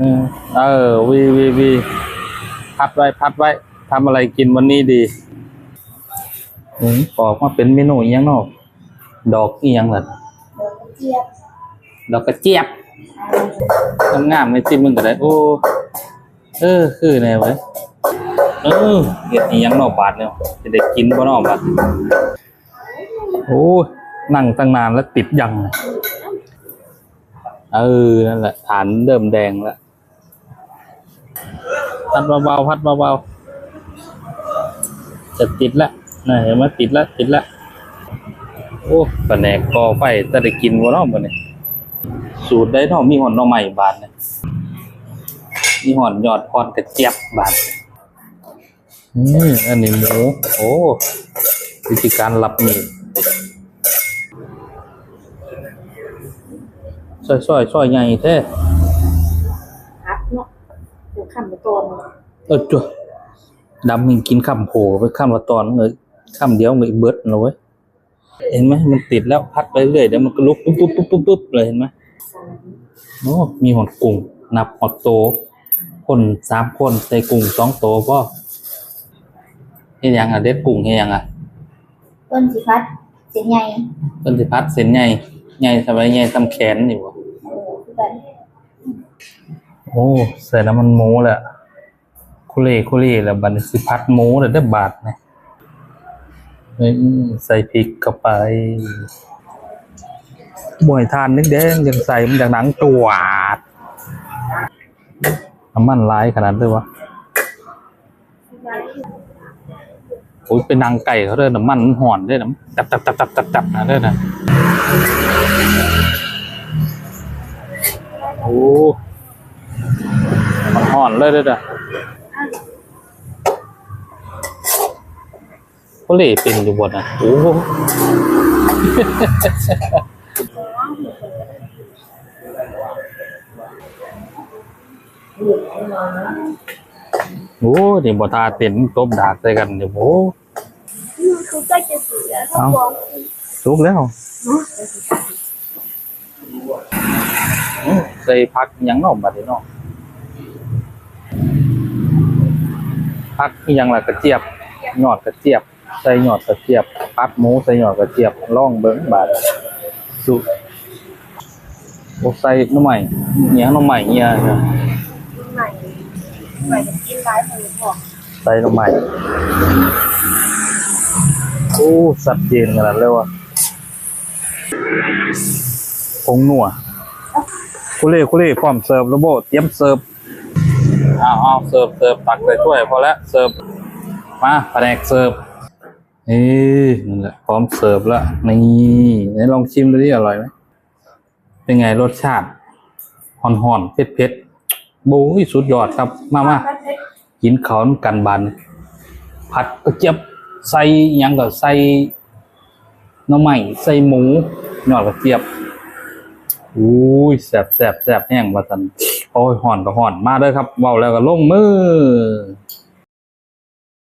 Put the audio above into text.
อืมเออวีวีวีพัดไว้พัดไว้ทำอะไรกินวันนี้ดีอืมบอกว่าเป็นเมนูอหยังเนอก ดอกอีหยังล่ะเจี๊ยบดอกกระเจี๊ยบงามๆในที่มึงก็ได้โอ้เออคือแน่เว้ยเออเฮ็ดอีหยังเนอกบาดเนี่ยจะได้กินบ่เนอกบาดโอ้ยนั่งตั้งนานแล้วติดยัง เออ นั่นแหละฐานเริ่มแดงแล้ว พัดเบาๆพัดเบาๆจะติดละน่ะเห็นไหมติดละติดละโอ้ปะแหนกกอไฟจะได้กินวะเนาะมื้อนี้สูตรได้เนามีหอนน่อใหม่บาทเนี่ยมีหอนยอดพรกระเจี๊ยบบาทอืมอันนี้หมูโอ้วิธีการรับมีดซอยซอยซอยใหญ่แท้ พักเนาะเดี๋ยวขันไปตอนเออจ้ะดำมึงกินข้ามโผไปข้ามละตอนเลยข้ามเดียวมึงเบิดเลยเว้ยเห็นไหมมันติดแล้วพัดไปเรื่อยเดี๋ยวมันก็ลุกปุ๊บปุ๊บปุ๊บปุ๊บปุ๊บเลยเห็นไหมโอ้มีหอดกุ้งนับหอดโต คนสามคนใส่กุ้งสองโตก็เฮ็ดหยังอะเด็ดกุ้งเฮ็ดหยังอะต้นสิพัดเสียงใหญ่เพิ่นสิพัดเส้นใหญ่ใหญ่สบายใหญ่ทำแขนนี่บ่เออคือกัน โอ้ใส่น้ำมันหมูแหละคุเล่คุเล่แล้วบันสิพัดหมูแล้วได้บาทนะใส่พริกเข้าไปบ่อยทานนึกแดงยังใส่มันจากหนังจวดน้ำมันร้ายขนาดด้วยวะโอ้ยเป็นนางไก่เขาเด้อน้ำมันมันห่อนด้วยน้ำจับจับจับจับจับจับนะเด้นะโอ้ ห่อนเลยเด้อเด้อเขาเล่เป็นอยู่บนอะโอ้โหโอ้นี่บ่ทาเต็นตบดากใส่กันเดี๋ยวโอ้คือใกล้จะเสียเขาบอกสุกแล้วอื้อใส่พักหยังเนอกบัดนี้เนาะ พักอิหยังล่ะกระเจี๊ยบยอดกระเจี๊ยบใส่ยอดกระเจี๊ยบพัดหมูใส่ยอดกระเจี๊ยบล่องเบิ้งบาดสุกโอ้ใส่หน้ำใหม่เนี้ยหน้ำใหม่เนี้ยใหม่ใหม่จะกินร้ายคนบอกใส่หน้ำใหม่โอ้สัดเจนขนาดเลยว่ะผงนัวคุเล่คุเล่พร้อมเสิร์ฟระโบเตรียมเสิร์ฟ เอาเอาเสิร์ฟเสิร์ฟตักใส่ถ้วยพอแล้วเสิร์ฟมาแผนกเสิร์ฟนี่นั่นแหละพร้อมเสิร์ฟแล้วนี่ไหนลองชิมดูดิอร่อยไหมเป็นไงรสชาติห่อนห่อนเผ็ดเผ็ดโบ้ยสุดยอดครับ มามากินข้าวกันบันผัดกระเจี๊ยบใส่ยังก็ใส่น้ำใหม่ใส่หมูยอดกระเจี๊ยบอุ้ยแสบแสบแสบแห้งว่าสัน โอ้ยห่อนก็ห่อนมาเด้อครับเบาแล้วก็ลงมือ